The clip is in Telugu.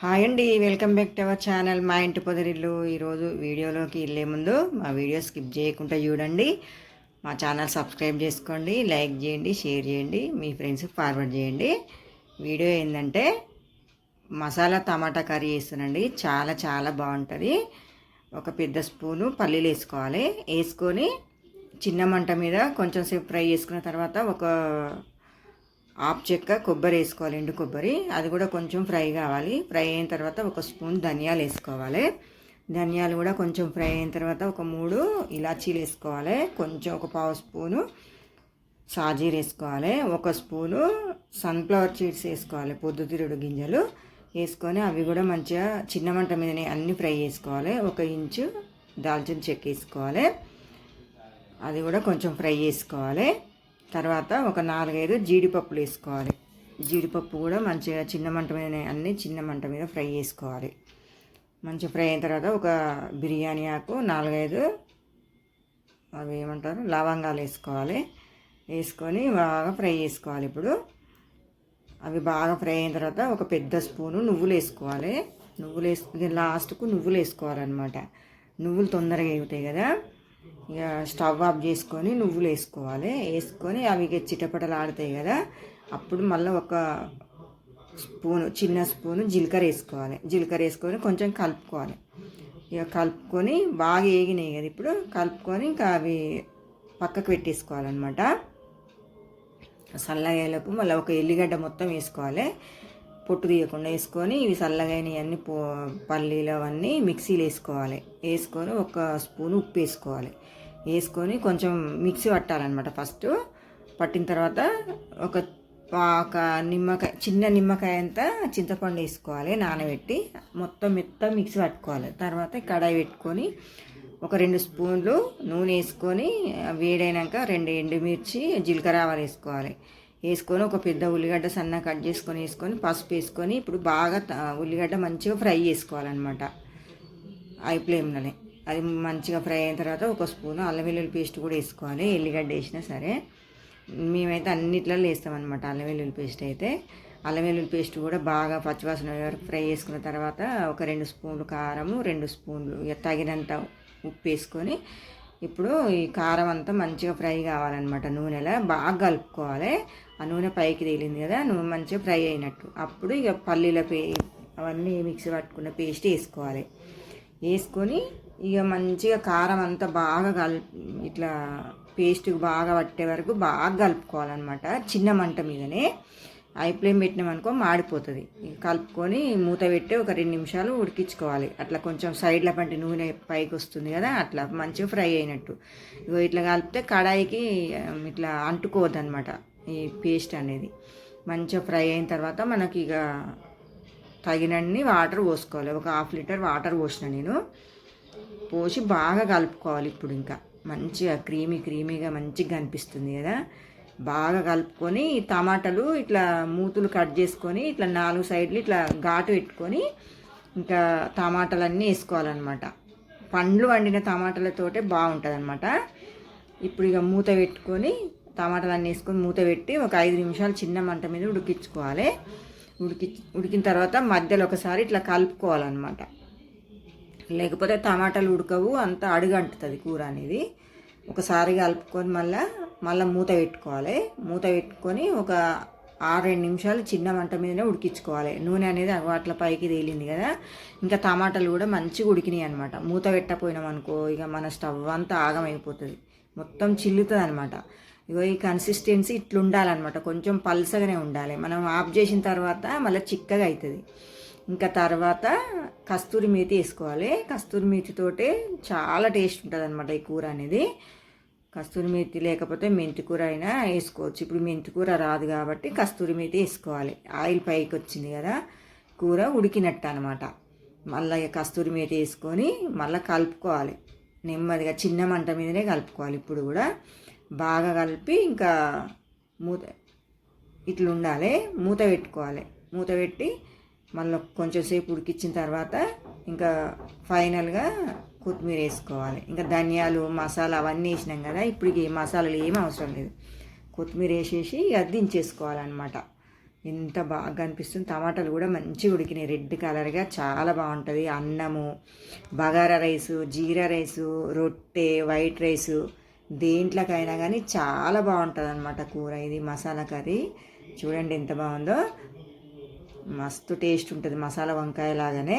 హాయ్ అండి welcome back to our channel మా ఇంటి పొదరిల్లు. ఈరోజు వీడియోలోకి వెళ్ళే ముందు మా వీడియో స్కిప్ చేయకుండా చూడండి. మా ఛానల్ సబ్స్క్రైబ్ చేసుకోండి లైక్ చేయండి షేర్ చేయండి మీ ఫ్రెండ్స్కి ఫార్వర్డ్ చేయండి. వీడియో ఏంటంటే మసాలా టమాటా కర్రీ వేస్తానండి చాలా చాలా బాగుంటుంది. ఒక పెద్ద స్పూను పల్లీలు వేసుకోవాలి. వేసుకొని చిన్న మంట మీద కొంచెం సేపు ఫ్రై చేసుకున్న తర్వాత ఒక ఆప్ చెక్క కొబ్బరి వేసుకోవాలి ఎండు కొబ్బరి. అది కూడా కొంచెం ఫ్రై కావాలి. ఫ్రై అయిన తర్వాత ఒక స్పూన్ ధనియాలు వేసుకోవాలి. ధనియాలు కూడా కొంచెం ఫ్రై అయిన తర్వాత ఒక మూడు ఇలాచీలు వేసుకోవాలి. కొంచెం ఒక పావు స్పూను సాజీర్ వేసుకోవాలి. ఒక స్పూను సన్ఫ్లవర్ సీడ్స్ వేసుకోవాలి పొద్దుతిరుడు గింజలు. వేసుకొని అవి కూడా మంచిగా చిన్న మంట మీదనే అన్ని ఫ్రై చేసుకోవాలి. ఒక ఇంచు దాల్చిన చెక్క వేసుకోవాలి. అది కూడా కొంచెం ఫ్రై చేసుకోవాలి. తర్వాత ఒక నాలుగైదు జీడిపప్పులు వేసుకోవాలి. జీడిపప్పు కూడా మంచిగా చిన్న మంట మీద అన్ని చిన్న మంట మీద ఫ్రై చేసుకోవాలి. మంచిగా ఫ్రై అయిన తర్వాత ఒక బిర్యానీ ఆకు నాలుగైదు అవి ఏమంటారు? లవంగాలు వేసుకోవాలి. వేసుకొని బాగా ఫ్రై చేసుకోవాలి ఇప్పుడు. అవి బాగా ఫ్రై అయిన తర్వాత ఒక పెద్ద స్పూను నువ్వులు వేసుకోవాలి. నువ్వులు వేసుకుని లాస్ట్కు నువ్వులు వేసుకోవాలన్నమాట. నువ్వులు తొందరగా ఎగుతాయి కదా. ఇక స్టవ్ ఆఫ్ చేసుకొని నువ్వులు వేసుకోవాలి. వేసుకొని అవి ఇక చిటపటలు ఆడతాయి కదా అప్పుడు మళ్ళీ ఒక స్పూను చిన్న స్పూను జీలకర్ర వేసుకోవాలి. జీలకర్ర వేసుకొని కొంచెం కలుపుకోవాలి. ఇక కలుపుకొని బాగా వేగినాయి కదా ఇప్పుడు కలుపుకొని ఇంకా అవి పక్కకు పెట్టేసుకోవాలన్నమాట. చల్లగయ్యేలోపు మళ్ళీ ఒక ఎల్లిగడ్డ మొత్తం వేసుకోవాలి. పొట్టు తీయకుండా వేసుకొని ఇవి చల్లగైన అన్ని పో పల్లీలు అవన్నీ మిక్సీలో వేసుకోవాలి. వేసుకొని ఒక స్పూన్ ఉప్పు వేసుకోవాలి. వేసుకొని కొంచెం మిక్సీ పట్టాలన్నమాట ఫస్ట్. పట్టిన తర్వాత ఒక ఒక నిమ్మకాయ చిన్న నిమ్మకాయ అంతా చింతపండు వేసుకోవాలి నానబెట్టి. మొత్తం మెత్తం మిక్సీ పట్టుకోవాలి. తర్వాత కడాయి పెట్టుకొని ఒక రెండు స్పూన్లు నూనె వేసుకొని వేడైనాక రెండు ఎండుమిర్చి జీలకర్ర ఆవాలు వేసుకోవాలి. వేసుకొని ఒక పెద్ద ఉల్లిగడ్డ సన్న కట్ చేసుకొని వేసుకొని పసుపు వేసుకొని ఇప్పుడు బాగా ఉల్లిగడ్డ మంచిగా ఫ్రై చేసుకోవాలన్నమాట. ఐ ఫ్లేమ్లోనే. అది మంచిగా ఫ్రై అయిన తర్వాత ఒక స్పూన్ అల్లం వెల్లుల్లి పేస్ట్ కూడా వేసుకోవాలి ఎల్లిగడ్డ వేసినా సరే. మేమైతే అన్నిట్లలో వేస్తామన్నమాట అల్లం వెల్లుల్లి పేస్ట్ అయితే. అల్లం వెల్లుల్లి పేస్ట్ కూడా బాగా పచ్చివాసన వరకు ఫ్రై చేసుకున్న తర్వాత ఒక రెండు స్పూన్లు కారము రెండు స్పూన్లు తగినంత ఉప్పు వేసుకొని ఇప్పుడు ఈ కారం అంతా మంచిగా ఫ్రై కావాలన్నమాట. నూనెలో బాగా కలుపుకోవాలి. ఆ నూనె పైకి తేలింది కదా నూనె మంచిగా ఫ్రై అయినట్టు. అప్పుడు ఇక పల్లీల పే అవన్నీ మిక్సీ పట్టుకున్న పేస్ట్ వేసుకోవాలి. వేసుకొని ఇక మంచిగా కారం అంతా బాగా కల్ ఇట్లా పేస్ట్ బాగా పట్టే వరకు బాగా కలుపుకోవాలన్నమాట చిన్న మంట మీదనే. ఐ ఫ్లేమ్ పెట్టినామనుకో మాడిపోతుంది. కలుపుకొని మూత పెట్టి ఒక రెండు నిమిషాలు ఉడికించుకోవాలి. అట్లా కొంచెం సైడ్ల పంటి నూనె పైకి వస్తుంది కదా అట్లా మంచిగా ఫ్రై అయినట్టు. ఇగో ఇట్లా కలిపితే కడాయికి ఇట్లా అంటుకోవద్దు అనమాట ఈ పేస్ట్ అనేది. మంచిగా ఫ్రై అయిన తర్వాత మనకి ఇక తగినన్ని వాటర్ పోసుకోవాలి. ఒక హాఫ్ లీటర్ వాటర్ పోసిన నేను. పోసి బాగా కలుపుకోవాలి ఇప్పుడు ఇంకా. మంచిగా క్రీమీ క్రీమీగా మంచిగా కనిపిస్తుంది కదా. బాగా కలుపుకొని టమాటాలు ఇట్లా మూతులు కట్ చేసుకొని ఇట్లా నాలుగు సైడ్లు ఇట్లా ఘాటు పెట్టుకొని ఇంకా టమాటాలన్నీ వేసుకోవాలన్నమాట. పండ్లు వండిన టమాటాలతోటే బాగుంటుంది అనమాట ఇప్పుడు ఇక మూత పెట్టుకొని టమాటాలన్నీ వేసుకొని మూత పెట్టి ఒక ఐదు నిమిషాలు చిన్న మంట మీద ఉడికించుకోవాలి. ఉడికి ఉడికిన తర్వాత మధ్యలో ఒకసారి ఇట్లా కలుపుకోవాలన్నమాట. లేకపోతే టమాటాలు ఉడకవు అంత అడుగంటుతుంది కూర అనేది. ఒకసారి కలుపుకొని మళ్ళీ మళ్ళీ మూత పెట్టుకోవాలి. మూత పెట్టుకొని ఒక ఆరు రెండు నిమిషాలు చిన్న మంట మీదనే ఉడికించుకోవాలి. నూనె అనేది అట్లా పైకి తేలింది కదా. ఇంకా టమాటాలు కూడా మంచిగా ఉడికినాయి అనమాట మూత పెట్టపోయినాం అనుకో ఇక మన స్టవ్ అంతా ఆగమైపోతుంది. మొత్తం చిల్లుతుంది అనమాట ఇగో ఈ కన్సిస్టెన్సీ ఇట్లా ఉండాలన్నమాట. కొంచెం పల్సగానే ఉండాలి. మనం ఆఫ్ చేసిన తర్వాత మళ్ళీ చిక్కగా అవుతుంది ఇంకా తర్వాత కస్తూరి మేతి వేసుకోవాలి. కస్తూరి మేతితోటే చాలా టేస్ట్ ఉంటుంది అనమాట ఈ కూర అనేది. కస్తూరి మేతి లేకపోతే మెంతి కూర అయినా వేసుకోవచ్చు. ఇప్పుడు మెంతి కూర రాదు కాబట్టి కస్తూరి మేతి వేసుకోవాలి. ఆయిల్ పైకి వచ్చింది కదా కూర ఉడికినట్టు అనమాట మళ్ళీ ఇక కస్తూరి మేతి వేసుకొని మళ్ళీ కలుపుకోవాలి. నెమ్మదిగా చిన్న మంట మీదనే కలుపుకోవాలి. ఇప్పుడు కూడా బాగా కలిపి ఇంకా మూత ఇట్లా ఉండాలి. మూత పెట్టుకోవాలి. మూత పెట్టి మళ్ళీ కొంచెంసేపు ఉడికించిన తర్వాత ఇంకా ఫైనల్గా కొత్తిమీర వేసుకోవాలి. ఇంకా ధనియాలు మసాలా అవన్నీ వేసినాం కదా ఇప్పటికి మసాలాలు ఏమీ అవసరం లేదు. కొత్తిమీర వేసేసి అది దించేసుకోవాలన్నమాట. ఎంత బాగా అనిపిస్తుంది. టమాటాలు కూడా మంచిగా ఉడికినాయి. రెడ్ కలర్గా చాలా బాగుంటుంది. అన్నము బగారా రైసు జీరా రైసు రొట్టె వైట్ రైసు దేంట్లోకైనా కానీ చాలా బాగుంటుంది అనమాట కూర ఇది మసాలా కర్రీ. చూడండి ఎంత బాగుందో. మస్తు టేస్ట్ ఉంటుంది. మసాలా వంకాయ లాగానే